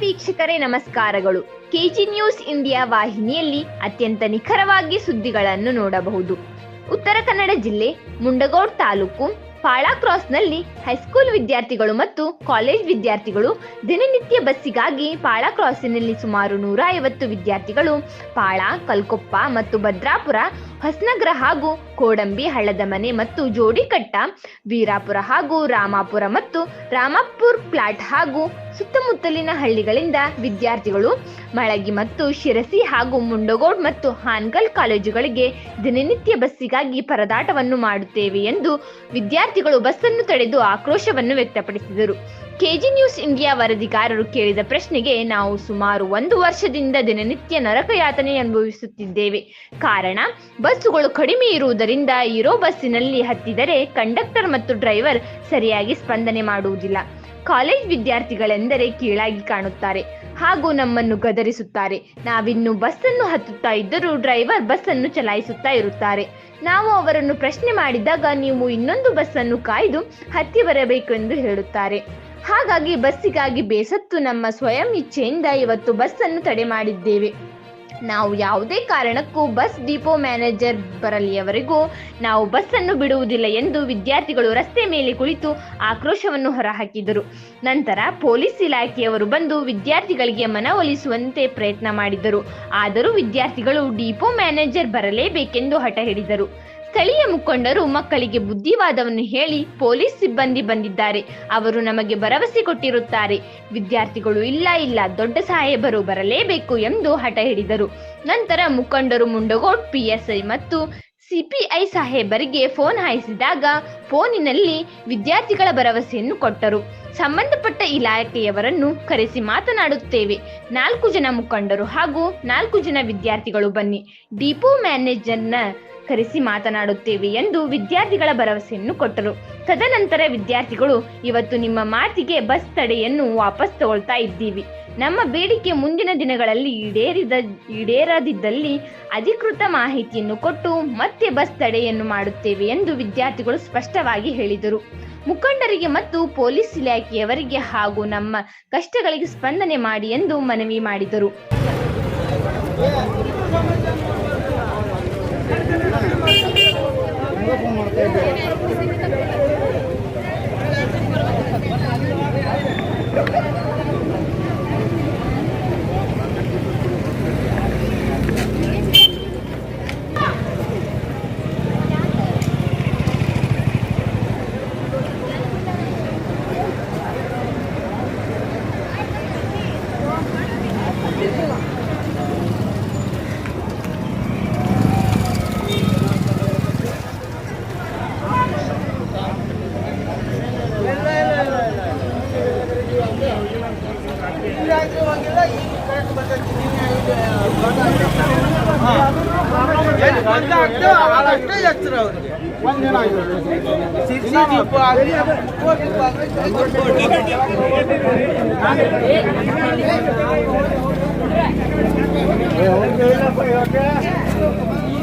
ವೀಕ್ಷಕರೇ, ನಮಸ್ಕಾರಗಳು. KG news India ವಾಹಿನಿಯಲ್ಲಿ ಅತ್ಯಂತ ನಿಖರವಾಗಿ ಸುದ್ದಿಗಳನ್ನು ನೋಡಬಹುದು. ಉತ್ತರ ಕನ್ನಡ ಜಿಲ್ಲೆ, ಮುಂಡಗೋಡ್ ತಾಲೂಕು, ಪಾಳಾ ಕ್ರಾಸ್ನಲ್ಲಿ ಹೈಸ್ಕೂಲ್ ವಿದ್ಯಾರ್ಥಿಗಳು ಮತ್ತು ಕಾಲೇಜ್ ವಿದ್ಯಾರ್ಥಿಗಳು ದಿನನಿತ್ಯ ಬಸ್ಸಿಗಾಗಿ ಪಾಳಾ ಕ್ರಾಸಿನಲ್ಲಿ ಸುಮಾರು ನೂರ ಐವತ್ತು ವಿದ್ಯಾರ್ಥಿಗಳು ಪಾಳಾ, ಕಲ್ಕೊಪ್ಪ ಮತ್ತು ಭದ್ರಾಪುರ ಹೊಸನಗರ ಹಾಗೂ ಕೋಡಂಬಿ ಹಳ್ಳದ ಮನೆ ಮತ್ತು ಜೋಡಿಕಟ್ಟ ವೀರಾಪುರ ಹಾಗೂ ರಾಮಾಪುರ ಮತ್ತು ರಾಮಾಪುರ್ ಪ್ಲಾಟ್ ಹಾಗೂ ಸುತ್ತಮುತ್ತಲಿನ ಹಳ್ಳಿಗಳಿಂದ ವಿದ್ಯಾರ್ಥಿಗಳು ಮಳಗಿ ಮತ್ತು ಶಿರಸಿ ಹಾಗೂ ಮುಂಡಗೋಡ್ ಮತ್ತು ಹಾನ್ಗಲ್ ಕಾಲೇಜುಗಳಿಗೆ ದಿನನಿತ್ಯ ಬಸ್ಸಿಗಾಗಿ ಪರದಾಟವನ್ನು ಮಾಡುತ್ತೇವೆ ಎಂದು ವಿದ್ಯಾರ್ಥಿಗಳು ಬಸ್ಸನ್ನು ತಡೆದು ಆಕ್ರೋಶವನ್ನು ವ್ಯಕ್ತಪಡಿಸಿದರು. ಕೆಜಿ ನ್ಯೂಸ್ ಇಂಡಿಯಾ ವರದಿಗಾರರು ಕೇಳಿದ ಪ್ರಶ್ನೆಗೆ ನಾವು ಸುಮಾರು ಒಂದು ವರ್ಷದಿಂದ ದಿನನಿತ್ಯ ನರಕ ಯಾತನೆ ಅನುಭವಿಸುತ್ತಿದ್ದೇವೆ. ಕಾರಣ, ಬಸ್ಸುಗಳು ಕಡಿಮೆ ಇರುವುದರಿಂದ ಇರೋ ಬಸ್ಸಿನಲ್ಲಿ ಹತ್ತಿದರೆ ಕಂಡಕ್ಟರ್ ಮತ್ತು ಡ್ರೈವರ್ ಸರಿಯಾಗಿ ಸ್ಪಂದನೆ ಮಾಡುವುದಿಲ್ಲ. ಕಾಲೇಜ್ ವಿದ್ಯಾರ್ಥಿಗಳೆಂದರೆ ಕೀಳಾಗಿ ಕಾಣುತ್ತಾರೆ. ಹಾಗೂ ನಮ್ಮನ್ನು ಗದರಿಸುತ್ತಾರೆ. ನಾವಿನ್ನು ಬಸ್ಸನ್ನು ಹತ್ತುತ್ತಾ ಇದ್ದರೂ ಡ್ರೈವರ್ ಬಸ್ಸನ್ನು ಚಲಾಯಿಸುತ್ತಾ ಇರುತ್ತಾರೆ. ನಾವು ಅವರನ್ನು ಪ್ರಶ್ನೆ ಮಾಡಿದಾಗ, ನೀವು ಇನ್ನೊಂದು ಬಸ್ಸನ್ನು ಕಾಯ್ದು ಹತ್ತಿ ಬರಬೇಕು ಎಂದು ಹೇಳುತ್ತಾರೆ. ಹಾಗಾಗಿ ಬಸ್ಸಿಗಾಗಿ ಬೇಸತ್ತು ನಮ್ಮ ಸ್ವಯಂ ಇಚ್ಛೆಯಿಂದ ಇವತ್ತು ಬಸ್ಸನ್ನು ತಡೆ ಮಾಡಿದ್ದೇವೆ. ನಾವು ಯಾವುದೇ ಕಾರಣಕ್ಕೂ ಬಸ್ ಡಿಪೋ ಮ್ಯಾನೇಜರ್ ಬರಲಿಯವರೆಗೂ ನಾವು ಬಸ್ಸನ್ನು ಬಿಡುವುದಿಲ್ಲ ಎಂದು ವಿದ್ಯಾರ್ಥಿಗಳು ರಸ್ತೆ ಮೇಲೆ ಕುಳಿತು ಆಕ್ರೋಶವನ್ನು ಹೊರಹಾಕಿದರು. ನಂತರ ಪೊಲೀಸ್ ಇಲಾಖೆಯವರು ಬಂದು ವಿದ್ಯಾರ್ಥಿಗಳಿಗೆ ಮನವೊಲಿಸುವಂತೆ ಪ್ರಯತ್ನ ಮಾಡಿದರು. ಆದರೂ ವಿದ್ಯಾರ್ಥಿಗಳು ಡಿಪೋ ಮ್ಯಾನೇಜರ್ ಬರಲೇಬೇಕೆಂದು ಹಠ ಹಿಡಿದರು. ಸ್ಥಳೀಯ ಮುಖಂಡರು ಮಕ್ಕಳಿಗೆ ಬುದ್ಧಿವಾದವನ್ನು ಹೇಳಿ ಪೊಲೀಸ್ ಸಿಬ್ಬಂದಿ ಬಂದಿದ್ದಾರೆ. ಅವರು ನಮಗೆ ಭರವಸೆ ಕೊಟ್ಟಿರುತ್ತಾರೆ. ವಿದ್ಯಾರ್ಥಿಗಳು ಇಲ್ಲ ಇಲ್ಲ, ದೊಡ್ಡ ಸಾಹೇಬರು ಬರಲೇಬೇಕು ಎಂದು ಹಠ ಹಿಡಿದರು. ನಂತರ ಮುಖಂಡರು ಮುಂಡಗೋಡ್, ಪಿಎಸ್ಐ ಮತ್ತು ಸಿಪಿಐ ಸಾಹೇಬರಿಗೆ ಫೋನ್ ಹಾಯಿಸಿದಾಗ ಫೋನಿನಲ್ಲಿ ವಿದ್ಯಾರ್ಥಿಗಳ ಭರವಸೆಯನ್ನು ಕೊಟ್ಟರು. ಸಂಬಂಧಪಟ್ಟ ಇಲಾಖೆಯವರನ್ನು ಕರೆಸಿ ಮಾತನಾಡುತ್ತೇವೆ. ನಾಲ್ಕು ಜನ ಮುಖಂಡರು ಹಾಗೂ ನಾಲ್ಕು ಜನ ವಿದ್ಯಾರ್ಥಿಗಳು ಬನ್ನಿ. ಡಿಪೋ ಮ್ಯಾನೇಜರ್ನ ಕರೆಸಿ ಮಾತನಾಡುತ್ತೇವೆ ಎಂದು ವಿದ್ಯಾರ್ಥಿಗಳ ಭರವಸೆಯನ್ನು ಕೊಟ್ಟರು. ತದನಂತರ ವಿದ್ಯಾರ್ಥಿಗಳು ಇವತ್ತು ನಿಮ್ಮ ಮಾತಿಗೆ ಬಸ್ ತಡೆಯನ್ನು ವಾಪಸ್ ತಗೊಳ್ತಾ ಇದ್ದೀವಿ. ನಮ್ಮ ಬೇಡಿಕೆ ಮುಂದಿನ ದಿನಗಳಲ್ಲಿ ಈಡೇರಿದ, ಈಡೇರದಿದ್ದಲ್ಲಿ ಅಧಿಕೃತ ಮಾಹಿತಿಯನ್ನು ಕೊಟ್ಟು ಮತ್ತೆ ಬಸ್ ತಡೆಯನ್ನು ಮಾಡುತ್ತೇವೆ ಎಂದು ವಿದ್ಯಾರ್ಥಿಗಳು ಸ್ಪಷ್ಟವಾಗಿ ಹೇಳಿದರು. ಮುಖಂಡರಿಗೆ ಮತ್ತು ಪೊಲೀಸ್ ಇಲಾಖೆಯವರಿಗೆ ಹಾಗೂ ನಮ್ಮ ಕಷ್ಟಗಳಿಗೆ ಸ್ಪಂದನೆ ಮಾಡಿ ಎಂದು ಮನವಿ ಮಾಡಿದರು ಎಚ್ಚರ ಅವ್ರಿಗೆ ಸಿರ್ಸಿ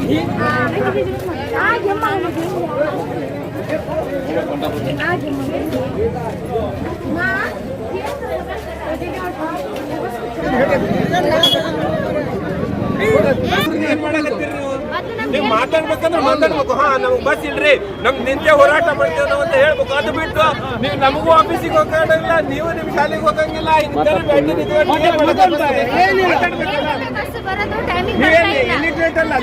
ದೀಪ ಆಗಲಿ ನೀವು ಮಾತಾಡ್ಬೇಕಂದ್ರೆ ಮಾತಾಡ್ಬೇಕು. ಹಾ ನಮ್ಗೆ ಬಸ್ ಇಲ್ರಿ ನಮ್ಗೆ ನಿಂತೆ ಹೋರಾಟ ಮಾಡ್ತೇವೆ ನಾವು ಅಂತ ಹೇಳ್ಬೇಕು. ಅದು ಬಿಟ್ಟು ನೀವು ನಮಗೂ ಆಫೀಸಿಗೆ ಹೋಗಂಗಿಲ್ಲ ನೀವು ನಿಮ್ ಶಾಲೆಗೆ ಹೋಗಂಗಿಲ್ಲ ಸಣ್ಣ ಅಲ್ಲ,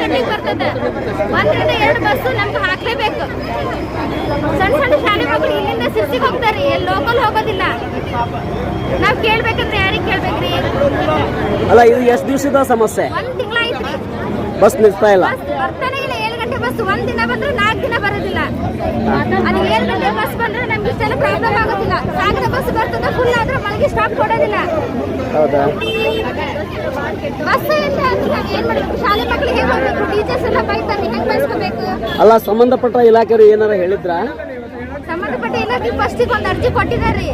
ಗಂಟೆಗೆ ಬರ್ತದೆ. ಸಿರ್ಸಿಗೆ ಹೋಗ್ತಾರೆ ಎಲ್ಲಿ ಲೋಕಲ್ ಹೋಗೋದಿಲ್ಲ. ನಾವು ಕೇಳ್ಬೇಕಂದ್ರೆ ಯಾರಿಗೆ ಕೇಳ್ಬೇಕ್ರಿ? ಅಲ್ಲ ಇದು ಎಷ್ಟು ದಿವಸದ ಸಮಸ್ಯೆ? ಒಂದ್ ತಿಂಗಳ ಐತ್ರಿ ಬಸ್ ನಿಲ್ತಾ ಇಲ್ಲ. ಬಸ್ ಬರ್ತಾನೆ ಇಲ್ಲ ಏಳು ಗಂಟೆ ಬಸ್ ಒಂದ್ ದಿನ ಬಂದ್ರೆ ನಾಲ್ಕು ದಿನ ಬರೋದಿಲ್ಲ. ಅದು ಏಳು ಗಂಟೆ ಬಸ್ ಬಂದ್ರೆ ನಮ್ಗೆ ಇಷ್ಟೆಲ್ಲ ಪ್ರಾಬ್ಲಮ್ ಆಗೋದಿಲ್ಲ. ಸಾಗರ ಬಸ್ ಬರ್ತದ ಫುಲ್ ಆದ್ರೆ ಸ್ಟಾಪ್ ಕೊಡೋದಿಲ್ಲ. ಹೌದಾ? ಬಸ್ ಇಲ್ಲ ಅಂದ್ರೆ ನಾವ್ ಏನ್ ಮಾಡ್ಬೇಕು? ಶಾಲೆ ಮಕ್ಳಿಗೆ ಹೇಗೆ ಹೋಗ್ಬೇಕು ಟೀಚರ್ಸ್ ಎಲ್ಲ ಬೈತಾರೆ ಹೆಂಗ್ ಬಯಸ್ಕೋಬೇಕು ಅಲ್ಲ ಸಂಬಂಧಪಟ್ಟ ಇಲಾಖೆಯವರು ಏನಾರ ಹೇಳಿದ್ರಾ? ಸಂಬಂಧಪಟ್ಟ ಇಲಾಖೆ ಫಸ್ಟಿಗೆ ಒಂದು ಅರ್ಜಿ ಕೊಟ್ಟಿದ್ದಾರೆ.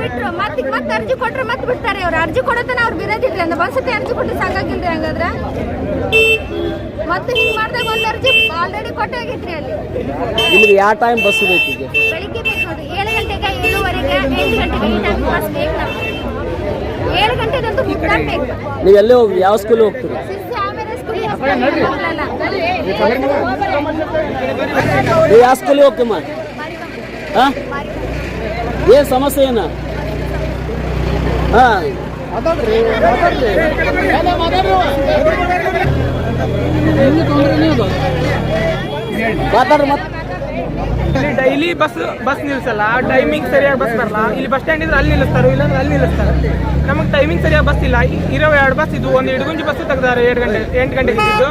ಬಿಟ್ರು ಮತ್ತೆ ಮತ್ತೆ ಅರ್ಜಿ ಕೊಟ್ರೆ ಮತ್ತೆ ಬಿಡ್ತಾರೆ ಅವ್ರು ಅರ್ಜಿ ಕೊಡೋತನ ಅವ್ರು ಬಿರೋದಿಲ್ರಿ ಅಂದ್ರೆ ಒಂದ್ಸತಿ ಅರ್ಜಿ ಕೊಟ್ಟು ಸಾಕಾಗಿಲ್ರಿ ಹಂಗಾದ್ರೆ? ಮತ್ತೆ ಹಿಂಗ್ ಮಾಡ್ದಾಗ ಒಂದು ಅರ್ಜಿ ಆಲ್ರೆಡಿ ಕೊಟ್ಟಾಗೈತ್ರಿ ಅಲ್ಲಿ. ನಿಮ್ಗೆ ಯಾವ ಟೈಮ್ ಬಸ್ ಬೇಕು ಈಗ? ಬೆಳಿಗ್ಗೆ ಬೇಕು ನೋಡ್ರಿ ಏಳು ಗಂಟೆಗೆ ಏಳುವರೆಗೆ ಎಂಟು ಗಂಟೆಗೆ ಈ ಟೈಮ್ ಬಸ್ ಬೇಕು ನಮ್ಗೆ. ಏಳು ಗಂಟೆದಂತೂ ಬೇಕು ನೀವು ಎಲ್ಲೇ ಹೋಗಿ ಯಾವ ಸ್ಕೂಲ್ ಹೋಗ್ತೀರಿ? ನೀವು ಯಾವ ಸ್ಕೂಲ್ ಹೋಗ್ತೀಮ್ಮ ಏನು ಸಮಸ್ಯೆ ಏನ? ಡೈಲಿ ಬಸ್ ಬಸ್ ನಿಲ್ಸಲ್ಲ ಟೈಮಿಂಗ್ ಸರಿಯಾಗಿ ಬಸ್ ಬರಲ್ಲ. ಇಲ್ಲಿ ಬಸ್ ಸ್ಟ್ಯಾಂಡ್ ಇದ್ರೆ ಅಲ್ಲಿ ನಿಲ್ಲಿಸ್ತಾರೆ, ಇಲ್ಲಾಂದ್ರೆ ಅಲ್ಲಿ ನಿಲ್ಲಿಸ್ತಾರೆ? ನಮಗೆ ಟೈಮಿಂಗ್ ಸರಿಯಾಗಿ ಬಸ್ ಇಲ್ಲ. ಇರೋ ಎರಡು ಬಸ್ ಇದು, ಒಂದು ಇಡಗುಂಜಿ ಬಸ್ ತೆಗ್ದಾರೆ ಎರಡು ಗಂಟೆ, ಎಂಟು ಗಂಟೆಗೆ ಇದ್ದು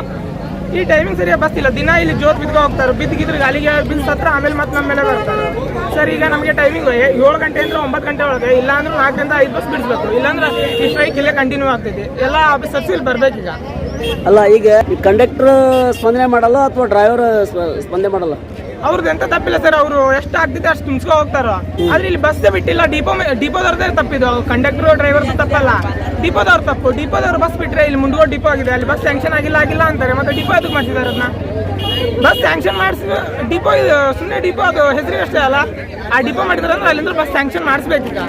ಈ ಟೈಮಿಂಗ್ ಸರಿಯಾಗಿ ಬಸ್ ಇಲ್ಲ ದಿನ ಇಲ್ಲಿ ಜೋತ್ ಬಿದ್ಕೊ ಹೋಗ್ತಾರೆ. ಬಿದ್ದಿದ್ರೆ ಅಲ್ಲಿಗೆ ಬಿಲ್ ಸತ್ರ ಆಮೇಲೆ ಮತ್ತೆ ನಮ್ಮ ಮೇಲೆ ಬರ್ತಾರೆ. ಸರ್, ಈಗ ನಮಗೆ ಟೈಮಿಂಗ್ ಏಳು ಗಂಟೆ ಅಂದ್ರೆ ಒಂಬತ್ತು ಗಂಟೆ ಒಳಗೆ. ಇಲ್ಲ ಅಂದ್ರೆ ನಾಲ್ಕರಿಂದ ಐದು ಬಸ್ ಬಿಡಿಸ್ಬೇಕು. ಇಲ್ಲಾಂದ್ರೆ ಈ ಸ್ಟ್ರೈಕ್ ಇಲ್ಲೇ ಕಂಟಿನ್ಯೂ ಆಗ್ತೈತಿ. ಎಲ್ಲ ಸಬ್ಸಿಲ್ ಬರ್ಬೇಕು ಬರ್ಬೇಕೀಗ ಅಲ್ಲ, ಈಗ ಕಂಡಕ್ಟರ್ ಸ್ಪಂದನೆ ಮಾಡಲ್ಲ ಅಥವಾ ಡ್ರೈವರ್ ಸ್ಪಂದನೆ ಮಾಡಲ್ಲ? ಅವ್ರದ್ದು ಎಂತ ತಪ್ಪಿಲ್ಲ ಸರ್ ಅವರು ಎಷ್ಟು ಆಗ್ತಿದೆ ಅಷ್ಟು ತುಂಬಿಸ್ಕೊ ಹೋಗ್ತಾರ. ಆದ್ರೆ ಇಲ್ಲಿ ಬಸ್ ಬಿಟ್ಟಿಲ್ಲ ಡಿಪೋ ಡಿಪೋದವ್ರದೇ ತಪ್ಪಿದು. ಕಂಡಕ್ಟರ್ ಡ್ರೈವರ್ ತಪ್ಪಲ್ಲ. ಡಿಪೋದವ್ರ ತಪ್ಪು. ಡಿಪೋದವ್ರು ಬಸ್ ಬಿಟ್ರೆ ಇಲ್ಲಿ ಮುಂಡ್ಗೋ ಡಿಪೋ ಆಗಿದೆ. ಅಲ್ಲಿ ಬಸ್ ಸ್ಯಾಂಕ್ಷನ್ ಆಗಿಲ್ಲ ಆಗಿಲ್ಲ ಅಂತಾರೆ. ಮತ್ತೆ ಡಿಪೋ ಅದಕ್ಕೆ ಮಾಡ್ತಿದ್ದಾರೆ ಅದನ್ನ ಬಸ್ ಸ್ಯಾಂಕ್ಷನ್ ಮಾಡಿಸಿ ಡಿಪೋ ಇದು ಸುಮ್ಮನೆ ಡಿಪೋ ಅದು ಹೆಸರು ಅಷ್ಟೇ ಅಲ್ಲ. ಆ ಡಿಪೋ ಮಾಡಿದ್ರೆ ಅಂದ್ರೆ ಅಲ್ಲಿಂದ ಬಸ್ ಸ್ಯಾಂಕ್ಷನ್ ಮಾಡಿಸ್ಬೇಕೀಗ.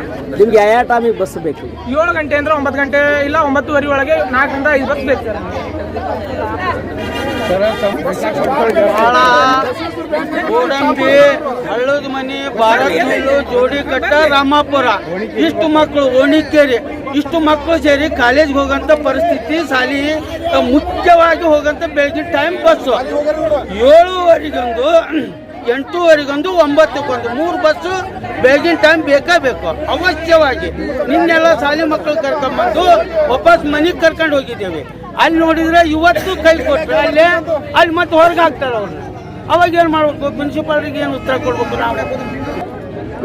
ನಿಮ್ಗೆ ಯಾವ ಟೈಮಿಗೆ ಬಸ್ ಬೇಕು? ಏಳು ಗಂಟೆ ಅಂದ್ರೆ ಒಂಬತ್ತು ಗಂಟೆ ಇಲ್ಲ ಒಂಬತ್ತುವರೆ ಒಳಗೆ ನಾಲ್ಕರಿಂದ ಐದು ಬಸ್ ಬೇಕು ಸರ್ ಗೋಡಂಬಿ ಹಳ್ಳದ ಮನಿ ಬಾರಕಲ್ಲು ಜೋಡಿ ಕಟ್ಟ ರಾಮಾಪುರ. ಇಷ್ಟು ಮಕ್ಕಳು ಓಣಿಕೇರಿ ಇಷ್ಟು ಮಕ್ಕಳು ಸೇರಿ ಕಾಲೇಜ್ಗೆ ಹೋಗಂತ ಪರಿಸ್ಥಿತಿ ಸಾಲಿ ಮುಖ್ಯವಾಗಿ ಹೋಗಂತ ಬೆಳಗಿನ ಟೈಮ್ ಬಸ್ಸು ಏಳುವರೆಗೊಂದು, ಎಂಟೂವರೆಗೊಂದು, ಒಂಬತ್ತಕ್ಕೊಂದು, ಮೂರು ಬಸ್ಸು ಬೆಳಗಿನ ಟೈಮ್ ಬೇಕಾ ಬೇಕು. ಅವಶ್ಯವಾಗಿ. ನಿನ್ನೆಲ್ಲ ಶಾಲೆ ಮಕ್ಕಳು ಕರ್ಕೊಂಡ್ಬಂದು ವಾಪಸ್ ಮನೆಗೆ ಕರ್ಕೊಂಡು ಹೋಗಿದ್ದೇವೆ. ಅಲ್ಲಿ ನೋಡಿದ್ರೆ ಇವತ್ತು ಕೈ ಕೊಟ್ಟರೆ ಅಲ್ಲಿ ಅಲ್ಲಿ ಮತ್ತೆ ಹೊರಗೆ ಹಾಕ್ತಾರೆ ಅವ್ರನ್ನ ಅವಾಗ ಏನು ಮಾಡ್ಬೇಕು? ಮುನ್ಸಿಪಾಲ್ಟಿಗೆ ಏನು ಉತ್ತರ ಕೊಡ್ಬೇಕು ನಾವು?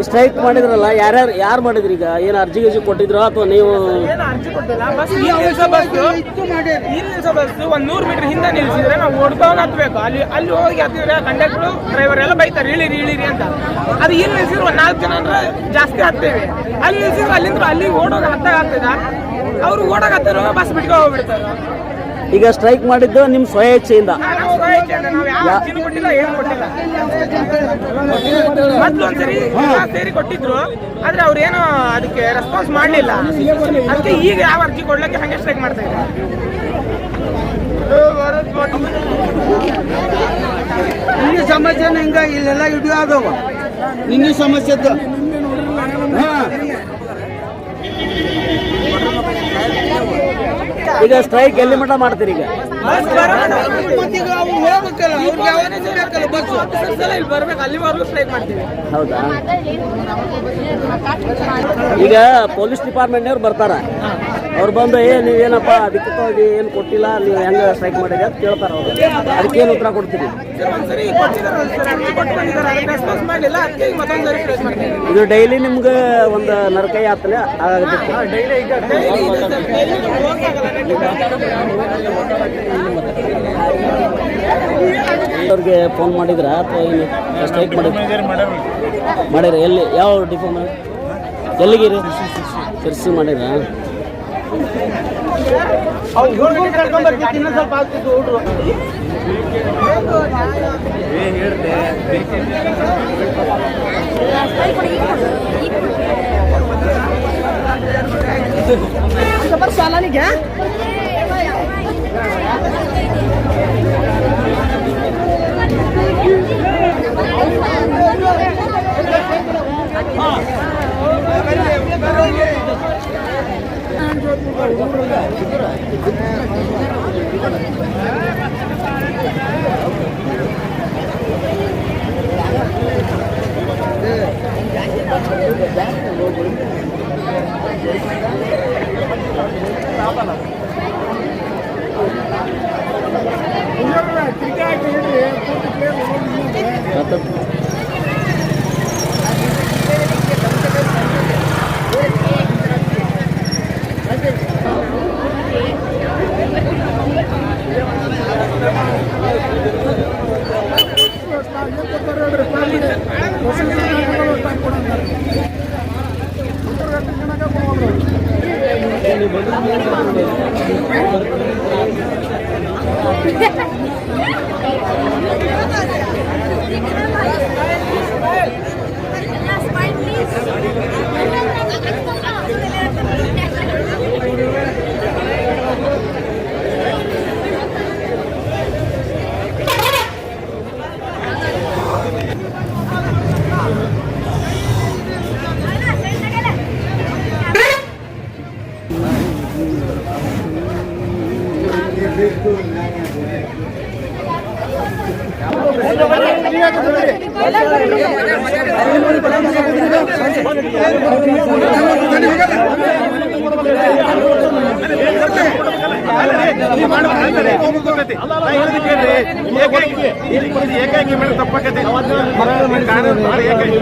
ಸ್ಟ್ರೈಕ್ ಮಾಡಿದ್ರಲ್ಲ ಯಾರ್ಯಾರು ಯಾರು ಮಾಡಿದ್ರಿ ಈಗ? ಏನು ಅರ್ಜಿ ಗಿರ್ಜಿ ಕೊಟ್ಟಿದ್ರು ಅಥವಾ ನೀವು ಏನು ಅರ್ಜಿ ಕೊಟ್ಟಿಲ್ಲ. ಬಸ್ ಈ ನಿಲ್ಸೋ ಬಸ್. ಒಂದು ನೂರು ಮೀಟರ್ ಹಿಂದೆ ನಿಲ್ಸಿದ್ರೆ ನಾವು ಓಡ್ಕೊಂಡು ಹತ್ಬೇಕು. ಅಲ್ಲಿ ಅಲ್ಲಿ ಹೋಗಿ ಹತ್ತಿದ್ರೆ ಕಂಡಕ್ಟರ್ ಡ್ರೈವರ್ ಎಲ್ಲ ಬೈತಾರೆ ಇಳಿರಿ ಇಳಿರಿ ಅಂತ. ಅದು ಇಲ್ಲಿ ನಿಲ್ಸಿದ್ರೆ ಒಂದ್ ನಾಲ್ಕು ಜನ ಅಂದ್ರೆ ಜಾಸ್ತಿ ಹತ್ತೇವೆ. ಅಲ್ಲಿ ನಿಲ್ಸಿದ್ರೆ ಅಲ್ಲಿಂದ ಅಲ್ಲಿ ಓಡೋದು ಹತ್ತಾಗ ಆಗ್ತದ. ಅವ್ರು ಓಡಾಗತ್ತಾರ ಬಸ್ ಬಿಟ್ಕೊ ಹೋಗ್ಬಿಡ್ತಾರ. ಈಗ ಸ್ಟ್ರೈಕ್ ಮಾಡಿದ್ದು ನಿಮ್ಮ ಸ್ವಯಚ್ಛೆಯಿಂದ. ಮೊದ್ಲು ಒಂದ್ಸರಿ ಸೇರಿ ಕೊಟ್ಟಿದ್ರು ಆದ್ರೆ ಅವ್ರೇನು ಅದಕ್ಕೆ ರೆಸ್ಪಾನ್ಸ್ ಮಾಡಲಿಲ್ಲ. ಅದಕ್ಕೆ ಈಗ ಯಾವ ಅರ್ಜಿ ಕೊಡ್ಲಿಕ್ಕೆ ಹಂಗೆ ಸ್ಟ್ರೈಕ್ ಮಾಡ್ತಾ ಇದ್ದಾರೆ. ಸಮಸ್ಯೆ ಸಮಸ್ಯೆನ ಹಿಂಗ ಇಲ್ಲೆಲ್ಲ ಇಡಿಯೋ ಆದವ. ಇನ್ನೂ ಸಮಸ್ಯೆ ಹಾ. ಈಗ ಸ್ಟ್ರೈಕ್ ಎಲ್ಲಿ ಮಟ್ಟ ಮಾಡ್ತೀರಿ ಈಗ? ಹೌದಾ? ಈಗ ಪೊಲೀಸ್ ಡಿಪಾರ್ಟ್ಮೆಂಟ್ನವ್ರು ಬರ್ತಾರ. ಅವ್ರು ಬಂದು, ಏ ನೀವೇನಪ್ಪ ಅಧಿಕೃತವಾಗಿ ಏನು ಕೊಟ್ಟಿಲ್ಲ, ನೀವು ಹೆಂಗೆ ಸ್ಟ್ರೈಕ್ ಮಾಡಿದೆ ಅಂತ ಕೇಳ್ತಾರ ಅವ್ರು. ಅದಕ್ಕೇನು ಉತ್ತರ ಕೊಡ್ತೀರಿ? ಇದು ಡೈಲಿ ನಿಮ್ಗೆ ಒಂದು ನರಕ ಯಾತನೆ ಆಗುತ್ತೆ ಅವ್ರಿಗೆ ಫೋನ್ ಮಾಡಿದ್ರ ಅಥವಾ ಏನು ಸ್ಟ್ರೈಕ್ ಮಾಡಿ ಮಾಡಿರ ಎಲ್ಲಿ? ಯಾವ ಡಿಪೋ ಮಾಡಿ ಎಲ್ಲಿಗಿರಿ ಸಿರ್ಸಿ ಮಾಡಿರ ಅವ್ರು ಹುಡ್ಗರು ಕರ್ಕೊಂಡ್ ಬರ್ತಿತ್ತು ಇನ್ನೊಂದ್ ಸ್ವಲ್ಪ ಆಗ್ತಿತ್ತು ಹುಡ್ರು Last point, please. ಏಕಾಏಕಿ ಮೇಲೆ ತಪ್ಪಕತೆ ಕಾನೂನು ಭಾಳ ಏಕಾಏಕಿ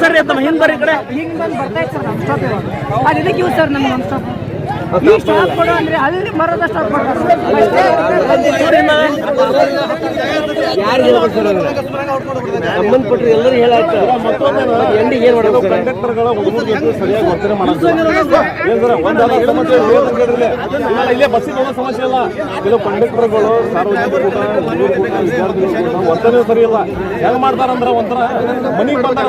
ಸರಿ ಹಿಂಗ್ ಹಿಂದೆ ಬರ್ತಾ ಇತ್ತು ಅದು ಇದಕ್ಕೆ ಯೂಸ್ ಸರ್ ನಮ್ಗೆ ಸ್ಟಾಪ್ ಈ ಸ್ಟಾಪ್ ಕೊಡು ಅಂದ್ರೆ ಅಲ್ಲಿ ಮರದ ಸ್ಟಾಪ್ ಸಂಬಂಧಪಟ್ಟರು ಎಲ್ಲರೂ ಹೇಳಾಕ ಎಂಡಿ ಏನ್ ಮಾಡಬೇಕು ಕಂಡಕ್ಟರ್ ಕಂಡಕ್ಟರ್ಗಳ ಸರಿಯಾಗಿ ವರ್ತನೆ ಮಾಡೋದು ಏನ್ ಇಲ್ಲ, ಬಸ್ಸಿನ ಹೋಗೋ ಸಮಸ್ಯೆ ಇಲ್ಲ ಕೆಲವು ಕಂಡಕ್ಟರ್ಗಳು ಸಾರ್ವಜನಿಕ ವಿದ್ಯಾರ್ಥಿಗಳ ವರ್ತನೆ ಸರಿ ಇಲ್ಲ ಹೆಂಗ್ ಮಾಡ್ತಾರಂದ್ರ ಒಂಥರ ಮನೆಗೆ ಬಂದಾಗ